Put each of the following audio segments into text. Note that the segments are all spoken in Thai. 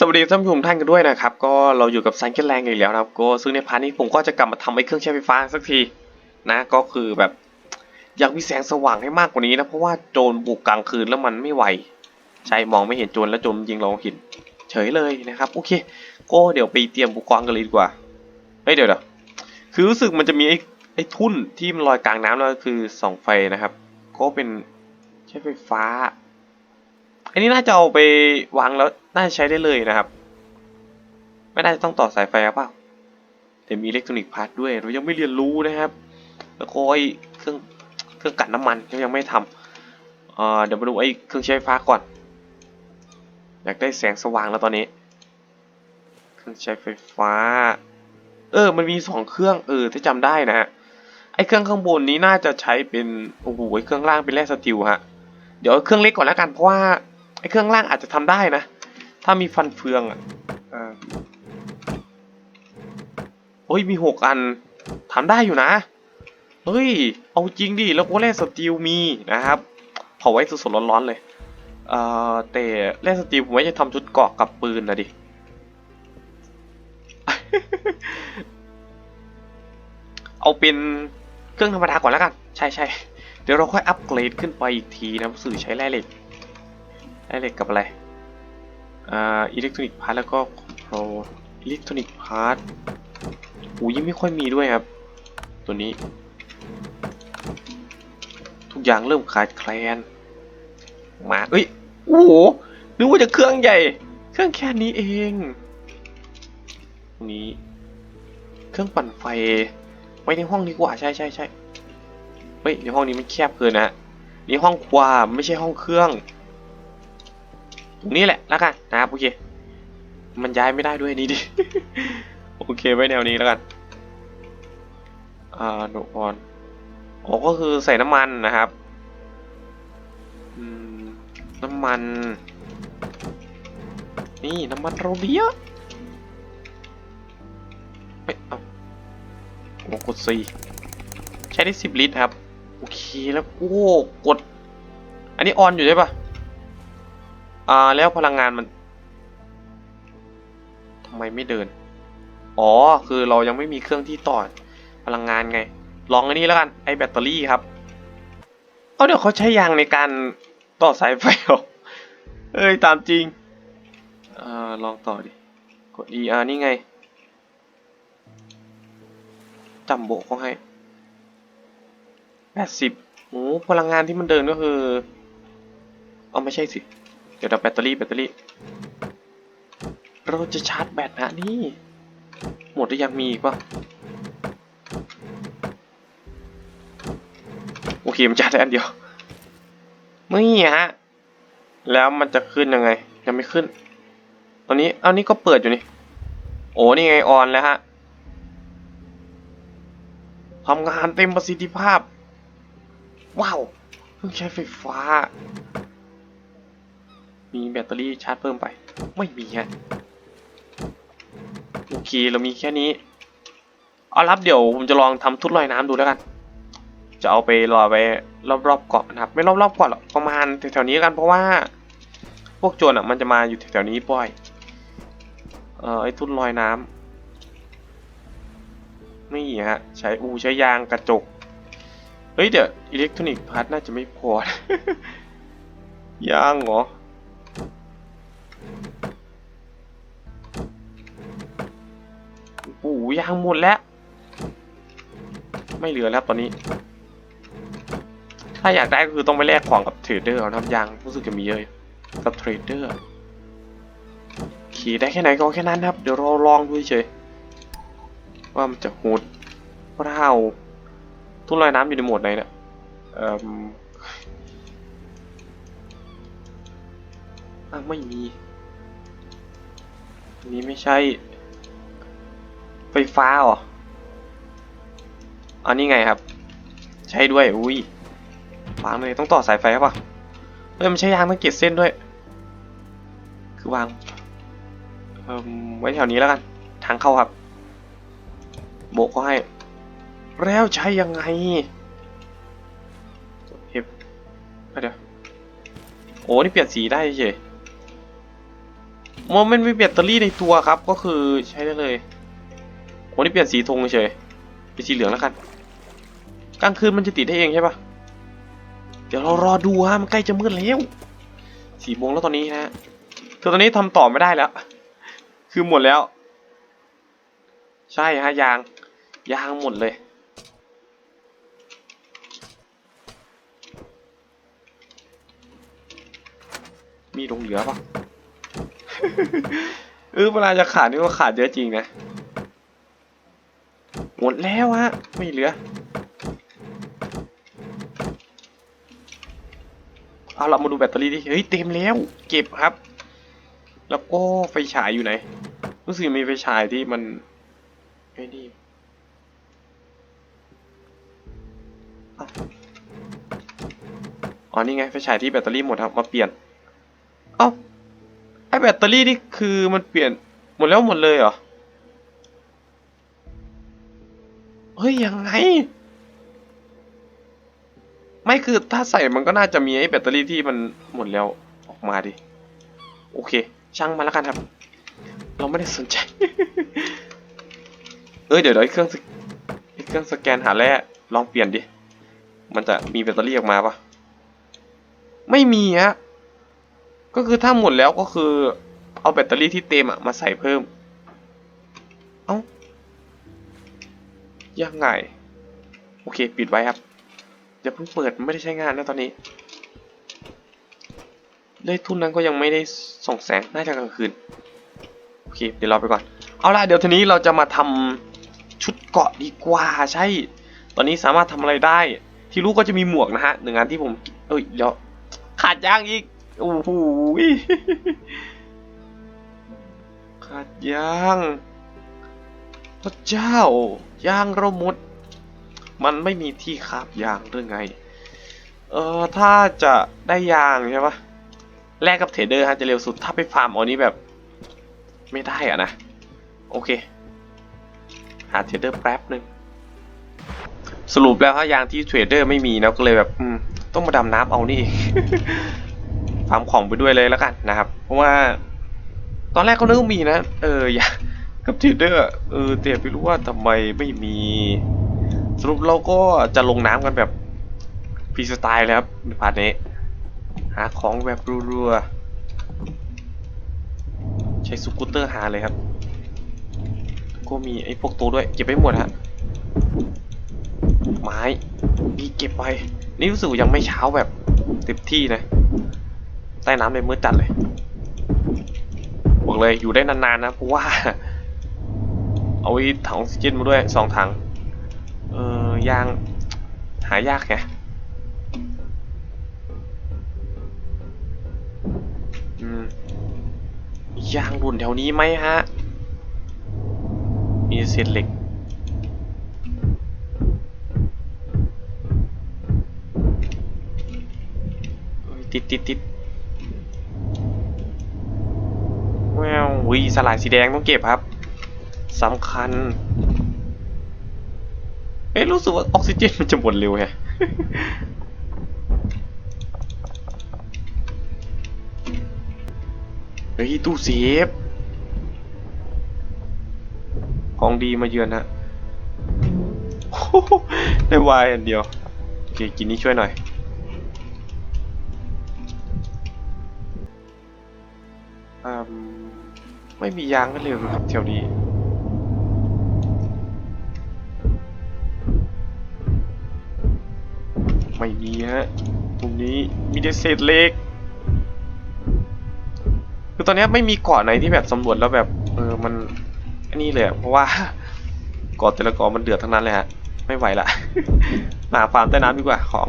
สวัสดีท่านผู้ชมท่านกันด้วยนะครับ ก็เราอยู่กับซันเกนแรงอีกแล้วนะครับก็ซึ่งในพาร์ทนี้ผมก็จะกลับมาทำไอ้เครื่องใช้ไฟฟ้าสักทีนะก็คือแบบอยากมีแสงสว่างให้มากกว่านี้นะเพราะว่าโจรบุกกลางคืนแล้วมันไม่ไหวใช่มองไม่เห็นโจรแล้วโจรยิงเราเห็นเฉยเลยนะครับโอเคก็เดี๋ยวไปเตรียมอุปกรณ์กันเลยดีกว่าเฮ้ยเดี๋ยวเดี๋ยวคือรู้สึกมันจะมีไอ้ไอ้ทุ่นที่มันลอยกลางน้ำแล้วคือส่องไฟนะครับ ก็เป็นใช้ไฟฟ้า อันนี้น่าจะเอาไปวางแล้วน่าจะใช้ได้เลยนะครับ ไม่น่าจะต้องต่อสายไฟหรือเปล่าแต่มีอิเล็กทรอนิกส์พาร์ทด้วย เรายังไม่เรียนรู้นะครับ แล้วก็ไอ้เครื่องเครื่องกันน้ำมันก็ยังไม่ทำเอ่อเดี๋ยวมาดูไอ้เครื่องใช้ไฟฟ้าก่อน อยากได้แสงสว่างแล้วตอนนี้ เครื่องใช้ไฟฟ้า เออ มันมีสองเครื่องเออที่จำได้นะฮะไอ้เครื่องข้างบนนี้น่าจะใช้เป็นโอ้โหไอ้เครื่องล่างเป็นแร่สตีลฮะเดี๋ยวเอาเครื่องเล็กก่อนแล้วกันเพราะว่า ไอ้เครื่องล่างอาจจะทำได้นะ ถ้ามีฟันเฟืองอะเออโอ้ยมีหกอันทำได้อยู่นะ เฮ้ย เอาจริงดิ แล้วก็แร่สตีลมีนะครับเผาไว้สดๆร้อนๆเลย เอ่อ แต่แร่สตีลผมไว้จะทำชุดเกราะกับปืนนะดิ เอาเป็นเครื่องธรรมดาก่อนแล้วกัน ใช่ใช่เดี๋ยวเราค่อยอัปเกรดขึ้นไปอีกทีนะสื่อใช้แร่เหล็ก แร่เหล็กกับอะไรอ่าอิเล็กทรอนิกส์พาร์ทแล้วก็คอนโทรลอิเล็กทรอนิกส์พาร์ทอูยังไม่ค่อยมีด้วยครับ ตัวนี้ ทุกอย่างเริ่มขาดแคลน มาเอ้ย โอ้โห นึกว่าจะเครื่องใหญ่ เครื่องแค่นี้เองตรงนี้ เครื่องปั่นไฟ ไว้ในห้องดีกว่า ใช่ใช่ใช่เฮ้ย ในห้องนี้มันแคบเกินนะฮะนี่ห้องครัวไม่ใช่ห้องเครื่อง ตรงนี้แหละแล้วกันนะครับโอเค มันย้ายไม่ได้ด้วยนี่ดิ โอเคไว้แนวนี้แล้วกัน อ่าโนออนอ๋อก็คือใส่น้ำมันนะครับอืมน้ำมัน นี่น้ำมันโรเบียเฮ้ยเอาโอ้กดซีใช้ได้สิบลิตรครับ โอเคแล้วโอ้กด อันนี้ออนอยู่ใช่ปะ อ่าแล้วพลังงานมันทำไมไม่เดิน อ๋อ คือเรายังไม่มีเครื่องที่ต่อพลังงานไง ลองอันนี้แล้วกัน ไอแบตเตอรี่ครับ เอาเดี๋ยวเขาใช้ยางในการต่อสายไฟเหรอเอ้ย ตามจริงอ่าลองต่อดิ กด E อ่านี่ไงจำโบเขาให้แปดสิบโอ้พลังงานที่มันเดินก็คือ เอาไม่ใช่สิ เดี๋ยวเราแบตเตอรี่แบตเตอรี่ เราจะชาร์จแบตนะนี่ หมดหรือยังมีอีกปะโอเคมันชาร์จได้อันเดียวนี่ฮะ แล้วมันจะขึ้นยังไง ยังไม่ขึ้น ตอนนี้เอานี้ก็เปิดอยู่นี่ โอ้นี่ไงออนแล้วฮะทำงานเต็มประสิทธิภาพ ว้าวเครื่งใช้ไฟฟ้า มีแบตเตอรี่ชาร์จเพิ่มไป ไม่มีฮะโอเคเรามีแค่นี้เอารับเดี๋ยวผมจะลองทำทุดลอยน้ำดูแล้วกัน จะเอาไปลอยไปรอบๆเกาะนะครับ ไม่รอบๆเกาะหรอกประมาณแถวๆนี้กันเพราะว่า พวกโจรอะมันจะมาอยู่แถวๆนี้บ่อย เอ่อไอ้ทุนลอยน้ำนี่ฮะใช้อูใช้ยางกระจกเฮ้ยเดี๋ยวอิเล็กทรอนิกส์พาร์ทน่าจะไม่พอ ยางเหรอ ยางหมดแล้ว ไม่เหลือแล้วตอนนี้ ถ้าอยากได้ก็คือต้องไปแลกของกับเทรดเดอร์เอานะครับยางรู้สึกจะมีเยอะกับเทรดเดอร์ขี่ได้แค่ไหนก็แค่นั้นครับ เดี๋ยวเราลองดูเฉยว่ามันจะโหดเปล่าทุ่นลอยน้ำอยู่ในโหมดไหนเนี่ยเอ่อไม่มีนนี้ไม่ใช่ ไฟฟ้าเหรออันนี้ไงครับ ใช้ด้วย อุ้ยวางเลยต้องต่อสายไฟครับป่ะเฮ้ยมันใช้ยางตั้งเจ็ดเส้นด้วย คือวางเอ่มไว้แถวนี้แล้วกัน ทางเข้าครับ โบกก็ให้ แล้วใช้ยังไงเห็บเดี๋ยวโอ้นี่เปลี่ยนสีได้เฉยมันไม่มีแบตเตอรี่ในตัวครับ ก็คือใช้ได้เลย โอ้นี่เปลี่ยนสีธงเฉยเป็นสีเหลืองแล้วกัน กลางคืนมันจะติดได้เองใช่ปะเดี๋ยวเรารอดูฮะมันใกล้จะมืดแล้วสี่โมงแล้วตอนนี้ฮะคือตอนนี้ทำต่อไม่ได้แล้ว คือหมดแล้ว ใช่ฮะยางยางหมดเลย มีลงเหลือปะเออเวลาจะขาดนี่ก็ขาดเยอะจริงนะ หมดแล้วฮะ ไม่เหลือ เอาเรามาดูแบตเตอรี่ดิ เฮ้ย เต็มแล้ว เก็บครับ แล้วก็ไฟฉายอยู่ไหน รู้สึกมีไฟฉายที่มันไอ้นี่อ๋อนี่ไงไฟฉายที่แบตเตอรี่หมดครับ มาเปลี่ยน เอ้า ไอแบตเตอรี่นี่คือมันเปลี่ยนหมดแล้วหมดเลยเหรอ เฮ้ยยังไง ไม่คือถ้าใส่มันก็น่าจะมีไอ้แบตเตอรี่ที่มันหมดแล้วออกมาดิ โอเค ช่างมาแล้วกันครับ เราไม่ได้สนใจ เอ้ยเดี๋ยวเดี๋ยวไอ้เครื่องสแไอ้เครื่องสแกนหาแร่ลองเปลี่ยนดิ มันจะมีแบตเตอรี่ออกมาปะไม่มีฮะ ก็คือถ้าหมดแล้วก็คือเอาแบตเตอรี่ที่เต็มอะมาใส่เพิ่ม ยังไง โอเค ปิดไว้ครับอย่าเพิ่งเปิดไม่ได้ใช้งานนะตอนนี้เลยทุนนั้นก็ยังไม่ได้ส่องแสงน่าจะกลางคืน โอเค เดี๋ยวรอไปก่อน เอาล่ะเดี๋ยวทีนี้เราจะมาทำชุดเกาะดีกว่าใช่ ตอนนี้สามารถทำอะไรได้ ที่รู้ก็จะมีหมวกนะฮะหนึ่งอันที่ผมเอ้ยเดี๋ยวขาดยางอีกโอ้โหขาดยาง พระเจ้ายางเราหมด มันไม่มีที่คาบยางหรือไง เออถ้าจะได้ยางใช่ปะแลกกับเทรดเดอร์ฮะจะเร็วสุด ถ้าไปฟาร์มอานี้แบบ ไม่ได้อะนะ โอเค หาเทรดเดอร์แป๊บหนึ่งสรุปแล้วฮะยางที่เทรดเดอร์ไม่มีนะก็เลยแบบอืมต้องมาดำน้ำเอานี่ฟาร์มของไปด้วยเลยแล้วกันนะครับ เพราะว่า ตอนแรกเขานึกว่ามีนะ เอออยา กกับเทรดเดอร์เออแต่ไม่รู้ว่าทำไมไม่มี สรุปเราก็จะลงน้ำกันแบบฟรีสไตล์เลยครับในพาร์ทนี้ หาของแบบรัวๆ ใช้สกูตเตอร์หาเลยครับ ก็มีไอ้พวกตัวด้วย เก็บไปหมดฮะไม้มีเก็บไป นี่รู้สึกยังไม่เช้าแบบเต็มที่นะใต้น้ำเลยมืดจัดเลยบอกเลยอยู่ได้นานๆนะเพราะว่า เอาไว้ถังออกซิเจนมาด้วยสองถัง เออยางหายากไงอืมยางรุ่นแถวนี้ไหมฮะ มีเศษเหล็ก ติดติดติดแวววิสลายสีแดงต้องเก็บครับ สำคัญ เอ๊ะรู้สึกว่าออกซิเจนมันจะหมดเร็วแฮะเฮ้ยตู้เซฟของดีมาเยือนฮะได้วายอันเดียว โอเค กินนี้ช่วยหน่อยอืมไม่มียางก็เร็วครับแถวนี้ ไม่มีฮะตรงนี้มีแต่เศษเหล็กคือตอนนี้ไม่มีเกาะไหนที่แบบสำรวจแล้วแบบเออมันอันนี้เลยเพราะว่าเกาะแต่ละเกาะมันเดือดทั้งนั้นเลยฮะไม่ไหวละหาฟาร์มใต้น้ำดีกว่าของ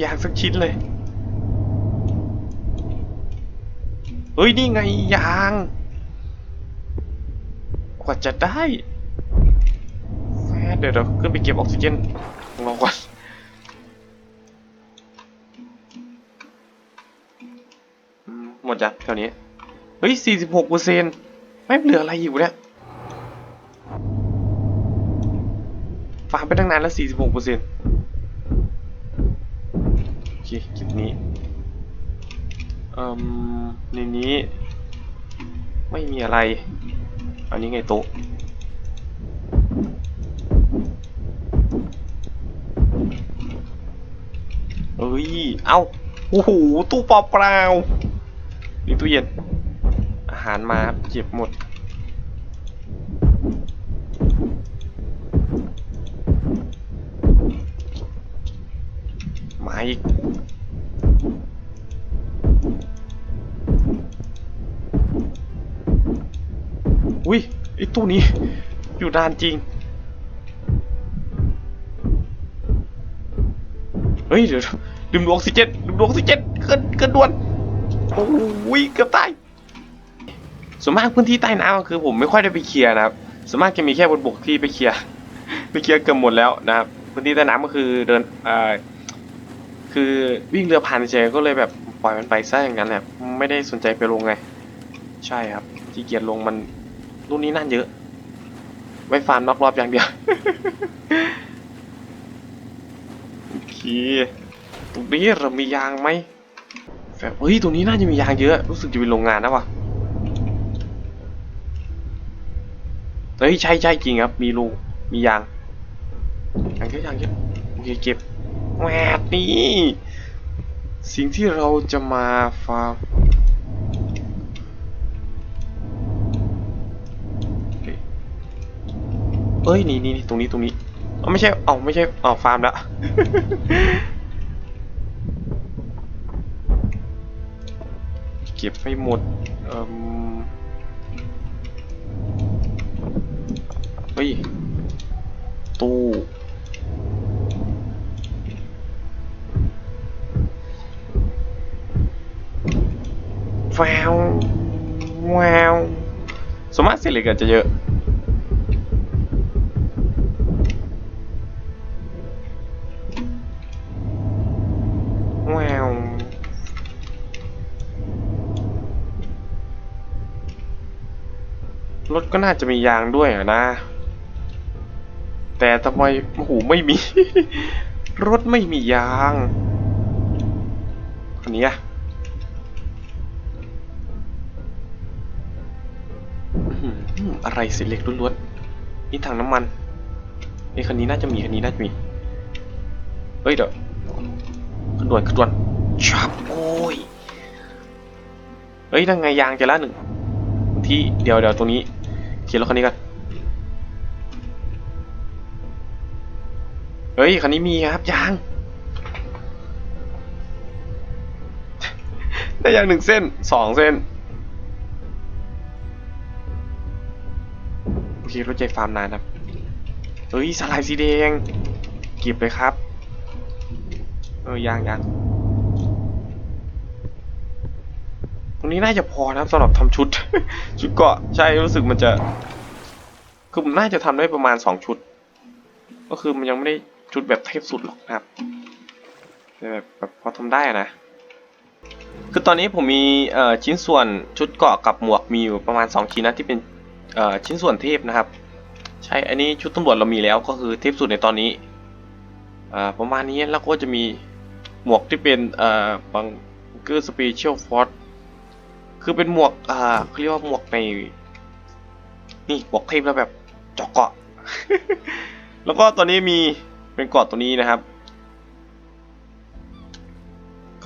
อยางสักชิ้นเลย เฮ้ย นี่ไงยาง กว่าจะได้แฟเดี๋ยวเราขึ้นไปเก็บออกซิเจนลองก่อนหมดจ้ะแถวนี้ เฮ้ย 46เปอร์เซ็นต์ไม่เหลืออะไรอยู่เนี่ยฟาร์มไปตั้งนานแล้ว 46เปอร์เซ็นต์ เคคลิปนี้อ่มในนี้ ไม่มีอะไร อันนี้ไงโต๊ะเอ้ย เอ้าโอ้โห ตู้เปล่าเปล่านี่ตู้เย็น อาหารมาครับเก็บหมด มาอีก ไอ้ตู้นี้ อยู่นานจริง เฮ้ยเดี๋ยวดื่มดูออกซิเจนดื่มดูออกซิเจนเกินเกินด่วนโอ้ยเกือบตายส่วนมากพื้นที่ใต้น้ำคือผมไม่ค่อยได้ไปเคลียร์นะครับส่วนมากจะมีแค่บนบกที่ไปเคลียร์ไปเคลียร์เกือบหมดแล้วนะครับพื้นที่ใต้น้ำก็คือเดินเอ่อคือวิ่งเรือผ่านเฉยก็เลยแบบปล่อยมันไปซะอย่างนั้นแหละไม่ได้สนใจไปลงไง ใช่ครับที่เกียจลงมัน รุ่นนี้นั่นเยอะ ไว้ฟาร์มนอกรอบอย่างเดียวโอเคตรงนี้เรามียางไหมแบบเฮ้ยตรงนี้น่าจะมียางเยอะ รู้สึกจะเป็นโรงงานนะวะเฮ้ยใช่ใช่จริงครับ มีรูมียางยางเยอะยางเยอะโอเคเก็บแหวดนี่สิ่งที่เราจะมาฟาร์ม เอ้ยนี่นี่ตรงนี้ตรงนี้เอ้าไม่ใช่เอ้าไม่ใช่เอ้าฟาร์มล้วเก็บให้หมดเอ่มเฮ้ยตู้แววแววสมมติเศษเหล็กอาจจะเยอะ น่าจะมียางด้วยนะ แต่ทำไมโอ้โหไม่มี รถไม่มียางคนนี้อะอะไรสีเหล็กล้วนๆนี่ถังน้ำมันไอ้คันนี้น่าจะมีคันนี้น่าจะมีเฮ้ยเดี๋ยวขดวนขดวนชับโอ้ยเฮ้ยนั่งไงยางจะละหนึ่งที่เดี๋ยวเดี๋ยวตรงนี้ ขียนรถคันนี้กันเฮ้ยคันนี้มีครับยางได้ยางหนึ่งเส้นสองเส้นโอเครถใจฟาร์มนานครับเฮ้ยสลายสีแดงเก็บเลยครับเออยางยางต รงนี้น่าจะพอนะครับสำหรับทำชุด ชุดเกาะใช่รู้สึกมันจะคือผมน่าจะทำได้ประมาณสองชุด ก็คือมันยังไม่ได้ชุดแบบเทพสุดหรอกนะครับแต่แบบแบบพอทำได้นะ คือตอนนี้ผมมีชิ้นส่วนชุดเกาะกับหมวกมีอยู่ประมาณ 2 ชิ้นนะที่เป็นชิ้นส่วนเทพนะครับ ใช่อันนี้ชุดตำรวจเรามีแล้วก็คือเทพสุดในตอนนี้ประมาณนี้แล้วก็จะมีหมวกที่เป็นบังเกอร์สเปเชียลฟอร์ คือเป็นหมวกอ่าเขาเรียกว่าหมวกในนี่หมวกเทพแล้วแบบเจาะเกาะ แล้วก็ตัวนี้มีเป็นเกาะตัวนี้นะครับ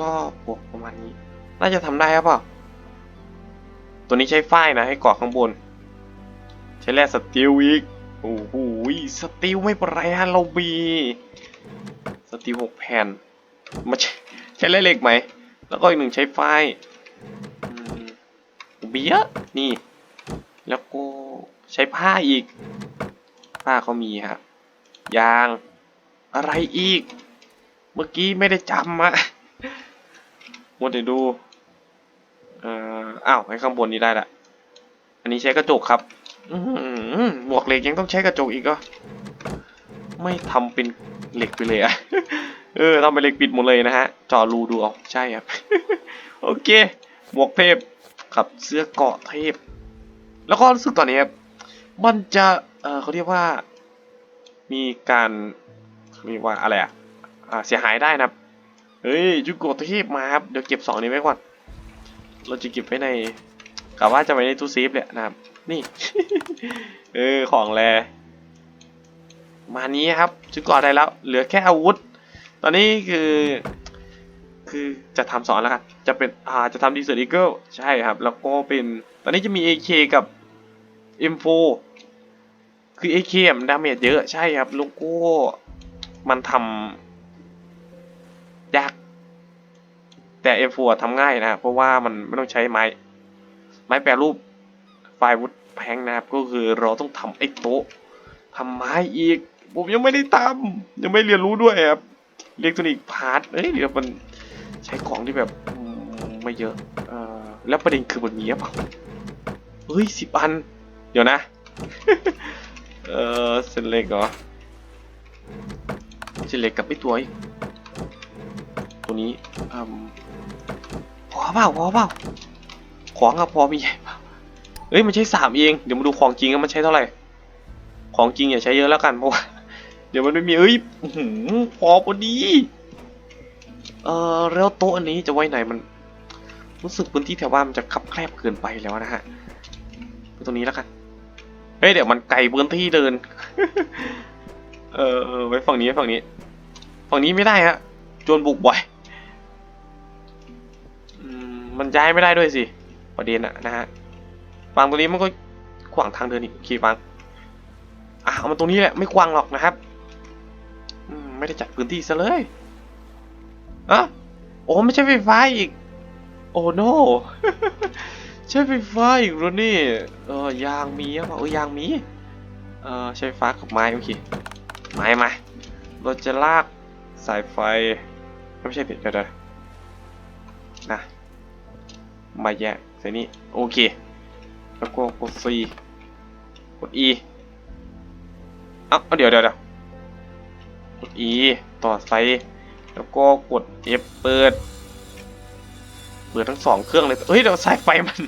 ก็บวกประมาณนี้ น่าจะทำได้ครับเปล่าตัวนี้ใช้ฝ้ายนะให้เกาะข้างบน ใช้แร่สตีลอีกโอ้โหสตีลไม่เป็นไรฮะเรามีสตีลหกแผ่นมาใช้ใช้แร่เหล็กไหม แล้วก็อีกหนึ่งใช้ฝ้ายอืม เบี้ยนี่ แล้วก็ใช้ผ้าอีก ผ้าเขามีครับยางอะไรอีก เมื่อกี้ไม่ได้จำอะมัวแต่ดูเอ่ออ้าวให้ข้างบนนี้ได้ละอันนี้ใช้กระจกครับอื้อหือหมวกเหล็กยังต้องใช้กระจกอีกเหรอไม่ทำเป็นเหล็กไปเลยอะเออทำเป็นเหล็กปิดหมดเลยนะฮะจอรูดูเอาใช่ครับ โอเค หมวกเทพ กับเสื้อเกาะเทพ แล้วก็รู้สึกตอนนี้ครับมันจะเออเขาเรียกว่า มีการเรียกว่าอะไรอะอ่าเสียหายได้นะครับเฮ้ยจุกโกะเทพมาครับเดี๋ยวเก็บสองนี้ไว้ก่อนเราจะเก็บไว้ในกะว่าจะไว้ในตู้เซฟเนี่ยนะครับ นี่ เออของแรมานี้ครับจุกโกะได้แล้ว เหลือแค่อาวุธ ตอนนี้คือ คือจะทำสอนแล้วกันจะเป็นอ่าจะทำดีเซอร์อีเกิลใช่ครับ แล้วก็เป็นตอนนี้จะมี AK กับ M4 คือ AK มันดาเมจเยอะใช่ครับแล้วก็มันทำยาก แต่ M4 ทำง่ายนะครับเพราะว่ามันไม่ต้องใช้ไม้ ไม้แปรรูปไฟวุฒแพงนะครับ ก็คือเราต้องทำไอ้โต๊ะทำไม้อีก ผมยังไม่ได้ทำยังไม่เรียนรู้ด้วยครับเรียกตัวอีกพาร์ทเอ้ยเดี๋ยวมัน ใช้ของที่แบบไม่เยอะเอ่อแล้วประเด็นคือมันมีหรอเปล่าเฮ้ยสิบอัน เดี๋ยวนะ เออเส้นเล็กเหรอเส้นเล็กกับไอ้ตัวอีกตัวนี้พอเปล่าพอเปล่าของอะพอมีใหญ่เปล่าเอ้ยมันใช้สามเอง เดี๋ยวมาดูของจริงมันใช้เท่าไหร่ ของจริงอย่าใช้เยอะแล้วกันเพราะว่าเดี๋ยวมันไม่มีเอ้ยพอพอดี เออแล้วโต๊ะอันนี้จะไว้ไหนมัน รู้สึกพื้นที่แถวบ้านมันจะคับแคบเกินไปแล้วนะฮะไว้ตรงนี้แล้วกันเฮ้ยเดี๋ยวมันไกลพื้นที่เดิน เออไว้ฝั่งนี้ไว้ฝั่งนี้ ฝั่งนี้ไม่ได้ฮะจรบุกบ่อยมันย้ายไม่ได้ด้วยสิประเด็นอะนะฮะฝั่งตรงนี้มันก็ขวางทางเดินอีกโอเคฟังอะเอามันตรงนี้แหละไม่กว้างหรอกนะครับอืมไม่ได้จัดพื้นที่ซะเลย อะโอ้ไม่ใช่ไฟฟ้าอีก โอ้โน ใช้ไฟฟ้าอีกแล้วนี่ เออยางมีอเปล่าเออยางมี เออใช้ไฟฟ้ากับไม้โอเคไม้มา เราจะลากสายไฟ ไม่ใช่ผิดเดี๋ยวเลยนะ มาแยกใส่นี่โอเค แล้วก็กด C กด E เอ้าเอาเดี๋ยวเดี๋ยวเดี๋ยวกด E ต่อไฟ แล้วก็กด F เปิด เปิดทั้งสองเครื่องเลย เฮ้ยเดี๋ยวสายไฟมัน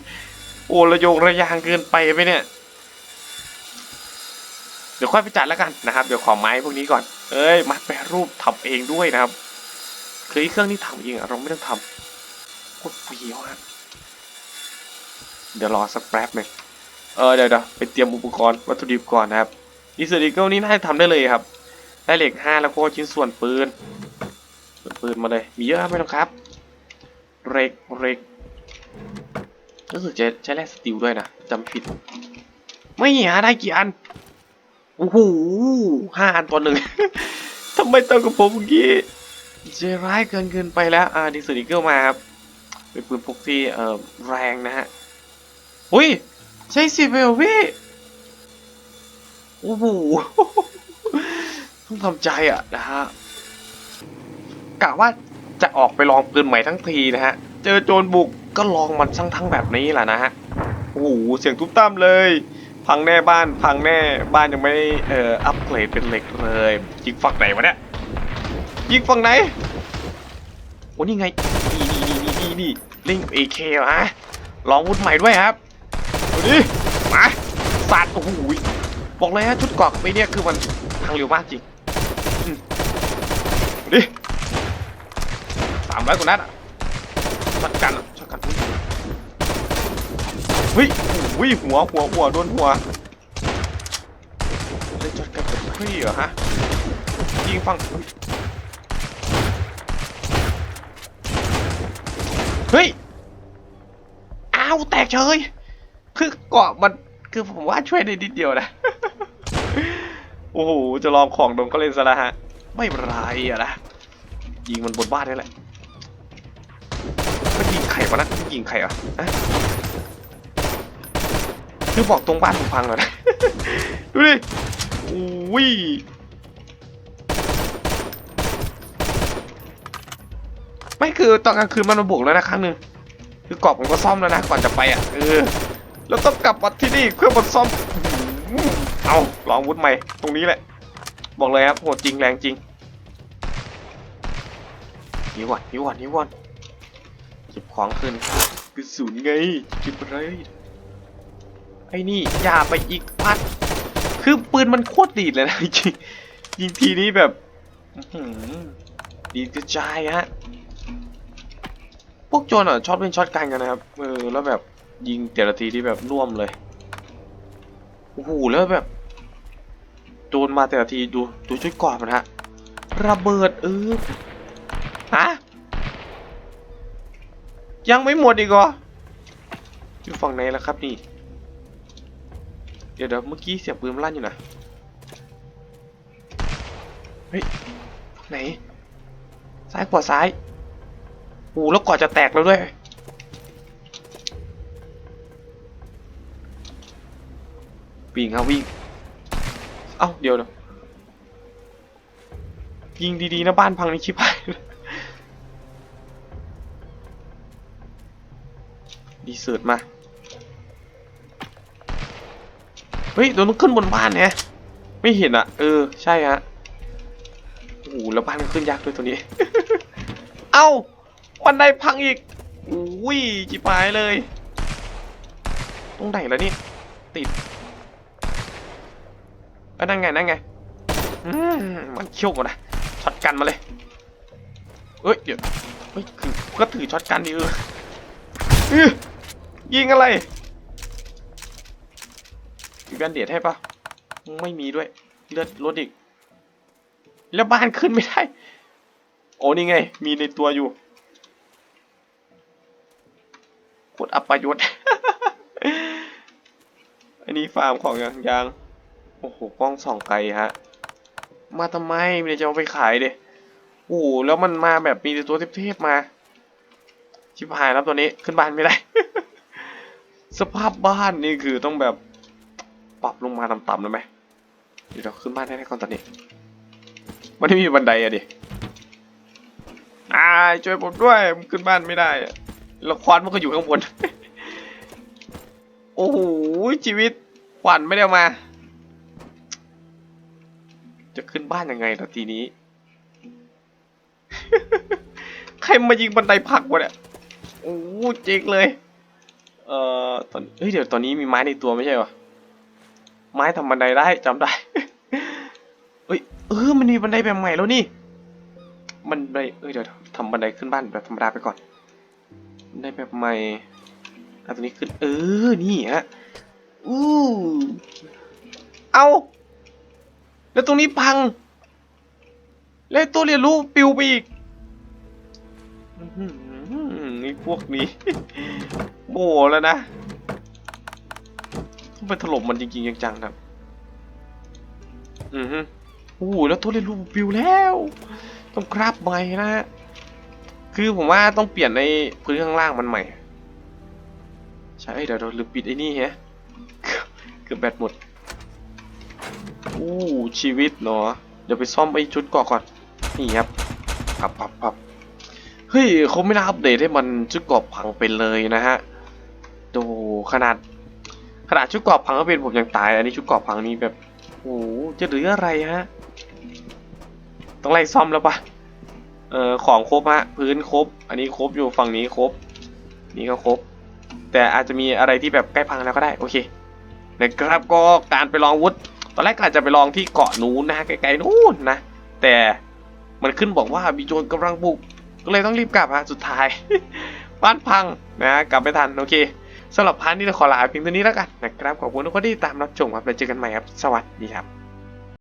โอ้ระโยงระยางเกินไปไหมเนี่ย เดี๋ยวค่อยไปจัดแล้วกันนะครับ เดี๋ยวขอไม้พวกนี้ก่อน เอ้ยมาแปรรูปทำเองด้วยนะครับ คือเครื่องที่ทำเองเราไม่ต้องทำโคตรเฟี้ยวฮะเดี๋ยวรอสักแป๊บหนึ่งเออเดี๋ยวเดี๋ยวไปเตรียมอุปกรณ์วัตถุดิบก่อนนะครับดีเซอร์ดิเกิลนี้น่าจะทำได้เลยครับได้เหล็กห้าแล้วก็ชิ้นส่วนปืน ปืนมาเลย มีเยอะครับไม่ต้องครับ เร็กเร็กรู้สึกจะใช้แร่สตีลด้วยนะจำผิด ไม่หาได้กี่อันโอ้โหห้าอันตัวหนึ่งทำไมเติมกับผมเมื่อกี้ใจร้ายเกินเกินไปแล้ว อ่าดิสติเกิลมาครับ เป็นปืนพกที่เอ่อแรงนะฮะอุ้ย ใช้สิเอลพี่โอ้โหต้องทำใจอะนะฮะ กะว่าจะออกไปลองปืนใหม่ทั้งทีนะฮะ เจอโจรบุกก็ลองมันทั้งทั้งแบบนี้แหละนะฮะ โอ้โห เสียงตุ้มตั้มเลย พังแน่บ้าน พังแน่บ้านยังไม่เอ่ออัปเกรดเป็นเหล็กเลยยิงฝั่งไหนวะเนี่ยยิงฝั่งไหน โอ้นี่ไง นี่นี่นี่นี่นี่เล่นเอเคฮะลองวุธใหม่ด้วยครับดูดิมาสัตว์โอ้โหบอกเลยฮะชุดเกอกไปเนี่ยคือมันพังเร็วมากจริงอืมดูดิสามร้อยกว่านัดอะช็อตกันอะช็อตกันเฮ้ยโอ้ยหัวหัวหัวโดนหัวเล่นช็อตกันแบบพี่เหรอฮะยิงฟังเฮ้ยอ้าวแตกเฉยคือเกาะมันคือผมว่าช่วยได้นิดเดียวนะโอ้โหจะลองของดงก็เล่นซะล้วฮะ ไม่เป็นไรอะนะยิงมันบนบ้านนี่แหละ วะนะมันยิงใครวะอะคือบอกตรงบ้านผมพังเลยนะดูดิอุ้ยไม่คือตอนกลางคืนมันมาบุกแล้วนะครั้งหนึ่งคือกรอบผมก็ซ่อมแล้วนะก่อนจะไปอะเออแล้วต้องกลับมาที่นี่เพื่อมาซ่อมเอาลองวุธใหม่ตรงนี้แหละ บอกเลยครับโหดจริงแรงจริงหิวก่อนหิวก่อนหิวก่อน เก็บของขึ้นกระสุนไงจิบไรไอ้นี่อย่าไปอีกพัด คือปืนมันโคตรดีดเลยนะยิงยิงทีนี้แบบอื้อหือดีดกระจายฮะพวกโจรอะชอบเล่นช็อตกันกันนะครับเออแล้วแบบยิงแต่ละทีที่แบบน่วมเลยโอ้โหแล้วแบบโจรมาแต่ละทีดูดูชุดเกรอบมันฮะระเบิดเออฮะ ยังไม่หมดอีกเหรออยู่ฝั่งไหนล่ะครับนี่ เดี๋ยวเดี๋ยวเมื่อกี้เสียงปืนลั่นอยู่นะ เฮ้ยฝั่งไหน ซ้ายขวาซ้ายโอ้แล้วก่อนจะแตกแล้วด้วยวิ่งครับวิ่ง เอ้าเดี๋ยวเดี๋ยวยิงดีๆนะบ้านพังนี่ชิบหาย ดีเสิร์ตมา เฮ้ยเราต้องขึ้นบนบ้านเนี่ยไม่เห็นอะ เออ ใช่ฮะโอ้โหแล้วบ้านมันขึ้นยากด้วยตัวนี้ เอ้าบันไดพังอีกอุ้ยจิบหายเลย ตรงไหนแล้วนี่ ติดเอ้ยนั่นไงนั่นไงมันเขี้ยวกว่านะช็อตกันมาเลยเอ้ยเดี๋ยวเฮ้ยคือก็ถือช็อตกันดิเออ ยิงอะไรมีแบนเดียดให้ปะไม่มีด้วย เลือดลดอีก แล้วบ้านขึ้นไม่ได้ โอ้นี่ไง มีในตัวอยู่กดอัปยศอันนี้ฟาร์มของยางยาง โอ้โห กล้องส่องไกลฮะ มาทำไมไม่ได้จะเอาไปขายเดโอ้โห แล้วมันมาแบบมีตัวเทพๆมา ชิบหายแล้วตัวนี้ขึ้นบ้านไม่ได้ สภาพบ้านนี่คือต้องแบบปรับลงมาต่ำๆเลยไหมเดี๋ยวเราขึ้นบ้านได้ไหมก่อนตอนนี้ มันไม่มีบันไดอะดิอ่าช่วยผมด้วยผมขึ้นบ้านไม่ได้แล้วควันมันก็อยู่ข้างบน โอ้โหชีวิตควันไม่ได้มา จะขึ้นบ้านยังไงล่ะทีนี้ ใครมายิงบันไดพักวะเนี่ย โอ้เจ๊กเลย เอ่อตอนเฮ้ยเดี๋ยวตอนนี้มีไม้ในตัวไม่ใช่เหรอไม้ทำบันไดได้จำได้เอ้ยเออมันมีบันไดแบบใหม่แล้วนี่บันไดเอ้ยเดี๋ยวทำบันไดขึ้นบ้านแบบธรรมดาไปก่อนบันไดแบบใหม่เอาตัวนี้ขึ้นเออนี่ฮะอู้เอาแล้วตรงนี้พัง แล้วตัวเรียนรู้ปิวไปอีกอื้อหือไอ้พวกนี้ โง่แล้วนะต้องไปถล่มมันจริงๆจังๆครับ อือฮึโอ้โหแล้วตัวเล่นรูปวิวแล้ว ต้องคราบใหม่นะฮะ คือผมว่าต้องเปลี่ยนในพื้นข้างล่างมันใหม่ ใช่เอ้ยเดี๋ยวเราลืมปิดไอ้นี่ฮะ เกือบแบตหมดอู้ชีวิตเนาะ เดี๋ยวไปซ่อมไอ้ชุดเกาะก่อน นี่ครับปับปับปับเฮ้ยเขาไม่น่าอัปเดตให้มันชุดเกาะพังไปเลยนะฮะ ดูขนาด ขนาดชุดกราะพังก็เป็นผมยังตาย อันนี้ชุดกราะพังนี้แบบโอ้โหจะเหลืออะไรฮะ ต้องไล่ซ่อมแล้วปะเอ่อของครบฮะพื้นครบ อันนี้ครบอยู่ฝั่งนี้ครบ นี่ก็ครบ แต่อาจจะมีอะไรที่แบบใกล้พังแล้วก็ได้ โอเคนะครับก็การไปลองวุธตอนแรกอาจจะไปลองที่เกาะนู้นนะไกลๆนู้นนะ แต่มันขึ้นบอกว่ามีโจรกำลังบุก ก็เลยต้องรีบกลับฮะสุดท้าย บ้านพังนะกลับไม่ทันโอเค สำหรับพาร์ทนี้เราขอลาเพียงเท่านี้แล้วกันนะครับขอบคุณทุกคนที่ตามรับชมครับแล้วเจอกันใหม่ครับ สวัสดีครับ